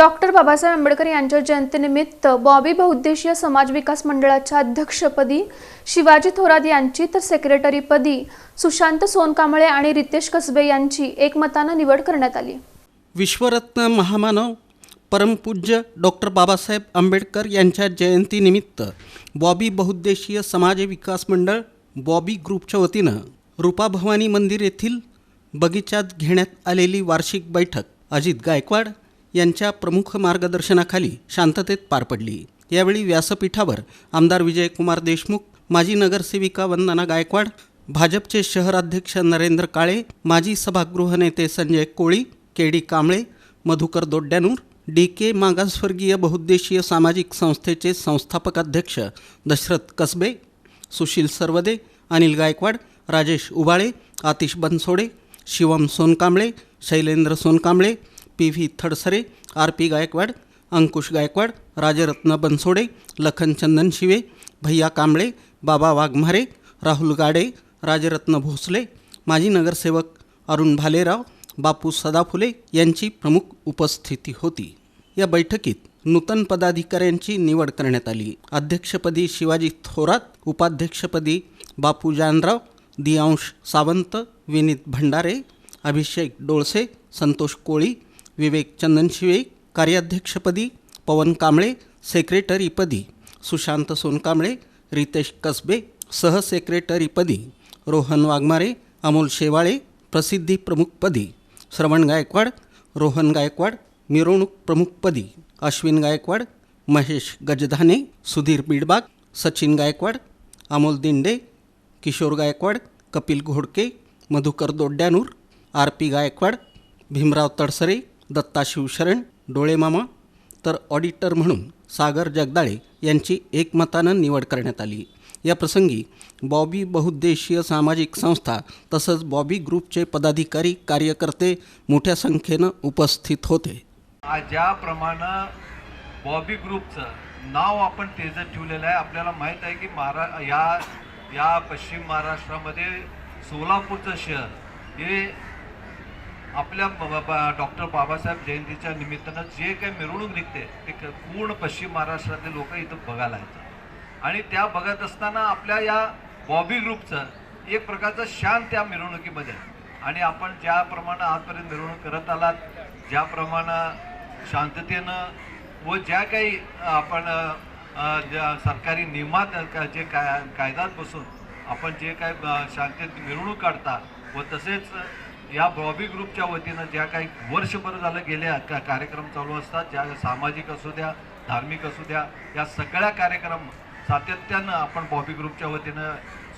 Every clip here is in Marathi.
डॉक्टर बाबासाहेब आंबेडकर यांच्या जयंतीनिमित्त बॉबी बहुद्देशीय समाज विकास मंडळाच्या अध्यक्षपदी शिवाजी थोरात यांची तर सेक्रेटरीपदी सुशांत सोनकांबळे आणि रितेश कसबे यांची एकमतानं निवड करण्यात आली. विश्वरत्न महामानव परमपूज्य डॉक्टर बाबासाहेब आंबेडकर यांच्या जयंतीनिमित्त बॉबी बहुद्देशीय समाज विकास मंडळ बॉबी ग्रुपच्या वतीनं रूपाभवानी मंदिर येथील बगीचात घेण्यात आलेली वार्षिक बैठक. अजित गायकवाड यांच्या प्रमुख मार्गदर्शनाखाली शांततेत पार पडली. यावेळी व्यासपीठावर आमदार विजयकुमार देशमुख माजी नगरसेविका वंदना गायकवाड भाजपचे शहराध्यक्ष नरेंद्र काळे माजी सभागृह नेते Sanjay Koli K D Kamble Madhukar Dodyanur D K मागासवर्गीय बहुउद्देशीय सामाजिक संस्थेचे संस्थापक अध्यक्ष Dashrath Kasbe Sushil Sarvade Anil Gaikwad Rajesh Ubale Atish Bansode Shivam Sonkamble Shailendra Sonkamble P V Thadsare R P Gaikwad Ankush Gaikwad Rajratna Bansode Lakhan Chandan Shive Bhaiya Kamble बाबा वाघमारे राहुल गाडे राजरत्न भोसले माजी नगरसेवक अरुण भालेराव बापू सदाफुले यांची प्रमुख उपस्थिती होती. या बैठकीत नूतन पदाधिकाऱ्यांची निवड करण्यात आली. अध्यक्षपदी शिवाजी थोरात उपाध्यक्षपदी बापू जानराव दियांश सावंत विनीत भंडारे अभिषेक डोळसे संतोष कोळी विवेक चंदनशिवे कार्याध्यक्षपदी पवन कांबळे सेक्रेटरीपदी सुशांत सोनकांबळे रितेश कसबे सहसेक्रेटरीपदी रोहन वाघमारे अमोल शेवाळे प्रसिद्धी प्रमुखपदी श्रवण गायकवाड रोहन गायकवाड मिरवणूक प्रमुखपदी अश्विन गायकवाड महेश गजधाने सुधीर बिडबाग सचिन गायकवाड अमोल दिंडे किशोर गायकवाड कपिल घोडके मधुकर दोड्यानूर आर पी गायकवाड भीमराव तडसरे दत्ता शिवशरण डोळेमामा तर ऑडिटर म्हणून सागर जगदाळे यांची एकमतानं निवड करण्यात आली. या प्रसंगी बॉबी बहुद्देशीय सामाजिक संस्था तसंच बॉबी ग्रुपचे पदाधिकारी कार्यकर्ते मोठ्या संख्येनं उपस्थित होते. आज ज्याप्रमाणे बॉबी ग्रुपचं नाव आपण तेजत ठेवलेलं आहे आपल्याला माहीत आहे की महारा या या पश्चिम महाराष्ट्रामध्ये सोलापूरचं शहर हे आपल्या डॉक्टर बाबासाहेब जयंतीच्या निमित्तानं जे काही मिरवणूक निघते ते पूर्ण पश्चिम महाराष्ट्रातले लोक इथं बघायला येतात. आणि त्या बघत असताना आपल्या या बॉबी ग्रुपचं एक प्रकारचं शान त्या मिरवणुकीमध्ये आणि आपण ज्याप्रमाणे आजपर्यंत मिरवणूक करत आलात ज्याप्रमाणे शांततेनं व ज्या काही आपण ज्या सरकारी नियमात जे काय कायद्यात बसून आपण जे काय शांतीत शांततेत मिरवणूक काढता व तसेच या बॉबी ग्रुपच्या वतीनं ज्या काही वर्षभर झालं गेल्या का कार्यक्रम चालू असतात ज्या सामाजिक असू द्या धार्मिक असू द्या या सगळ्या कार्यक्रम सातत्यानं आपण बॉबी ग्रुपच्या वतीनं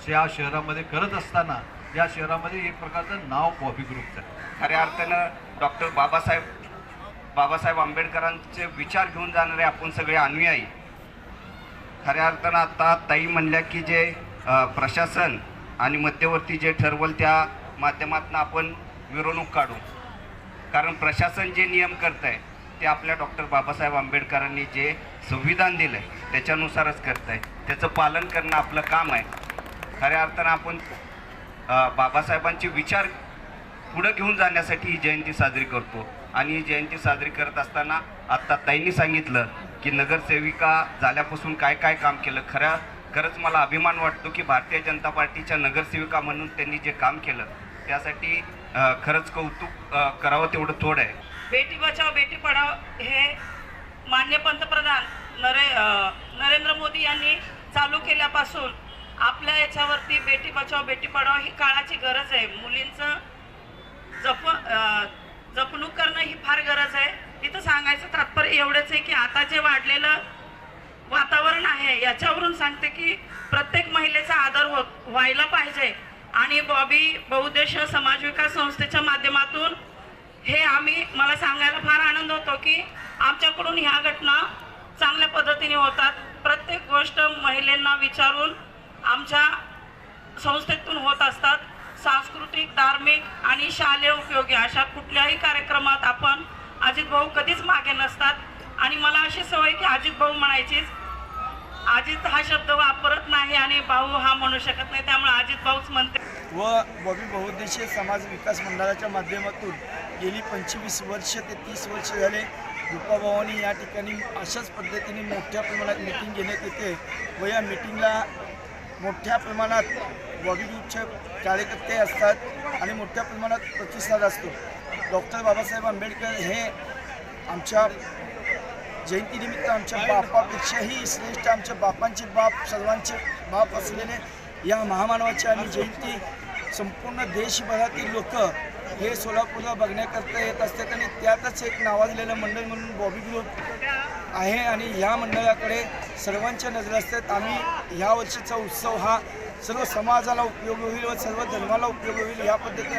या शहरामध्ये करत असताना या शहरामध्ये एक प्रकारचं नाव बॉबी ग्रुपचं खऱ्या अर्थानं डॉक्टर बाबासाहेब बाबासाहेब आंबेडकरांचे विचार घेऊन जाणारे आपण सगळे अनुयायी. खऱ्या अर्थानं आता ताई म्हणल्या की जे प्रशासन आणि मध्यवर्ती जे ठरवल त्या माध्यमातून आपण मिरवणूक काढू. कारण प्रशासन जे नियम करत आहे ते आपल्या डॉक्टर बाबासाहेब आंबेडकरांनी जे संविधान दिलं आहे त्याच्यानुसारच करत आहे त्याचं पालन करणं आपलं काम आहे. खऱ्या अर्थानं आपण बाबासाहेबांचे विचार पुढं घेऊन जाण्यासाठी ही जयंती साजरी करतो. आणि ही जयंती साजरी करत असताना आत्ता ताईंनी सांगितलं की नगरसेविका झाल्यापासून काय काय काम केलं? खऱ्या खरंच मला अभिमान वाटतो की भारतीय जनता पार्टीच्या नगरसेविका म्हणून त्यांनी जे काम केलं त्यासाठी खरंच कौतुक करावं तेवढं थोडं आहे. बेटी बचाव बेटी पढाव हे मान्य पंतप्रधान नरे नरेंद्र मोदी यांनी चालू केल्यापासून आपल्या याच्यावरती बेटी बचाव बेटी पढाव ही काळाची गरज आहे. मुलींचं जप जपणूक करणं ही फार गरज आहे. इथं सांगायचं तात्पर्य एवढंच आहे की आता जे वाढलेलं वातावरण आहे. याच्यावरून सांगते की प्रत्येक महिलेचा आदर हो व्हायला पाहिजे. आणि बॉबी बहुद्देश समाज विकास संस्थेच्या माध्यमातून हे आम्ही मला सांगायला फार आनंद होतो की आमच्याकडून ह्या घटना चांगल्या पद्धतीने होतात. प्रत्येक गोष्ट महिलांना विचारून आमच्या संस्थेतून होत असतात. सांस्कृतिक धार्मिक आणि शालेय उपयोगी अशा कुठल्याही कार्यक्रमात आपण अजित भाऊ कधीच मागे नसतात. आणि मला अशी सवय की अजित भाऊ म्हणायचीच अजित हा शब्द वापरत नाही आणि भाऊ हा म्हणू शकत नाही त्यामुळे अजित भाऊच म्हणते. व बॉबी बहुउद्देशीय समाज विकास मंडळाच्या माध्यमातून गेली पंचवीस वर्ष ते तीस वर्ष झाले. रूपाभावानी या ठिकाणी अशाच पद्धतीने मोठ्या प्रमाणात मिटिंग घेण्यात येते व या मिटिंगला मोठ्या प्रमाणात बॉबी ग्रुपचे कार्यकर्ते असतात आणि मोठ्या प्रमाणात प्रतिसाद असतो. डॉक्टर बाबासाहेब आंबेडकर हे आमच्या जयंतीनिमित्त आमच्या बापापेक्षाही श्रेष्ठ आमच्या बापांचे बाप सर्वांचे बाप असलेले या महामानवाची आम्ही जयंती संपूर्ण देशभरातील लोक हे सोलापूरला बघण्याकरता येत असतात आणि त्यातच एक नावाजलेलं मंडळ म्हणून बॉबी ग्रुप आहे आणि ह्या मंडळाकडे सर्वांच्या नजर असतात. आम्ही ह्या वर्षीचा उत्सव हा सर्व समाजाला उपयोग होईल व सर्व धर्माला उपयोग होईल या पद्धतीने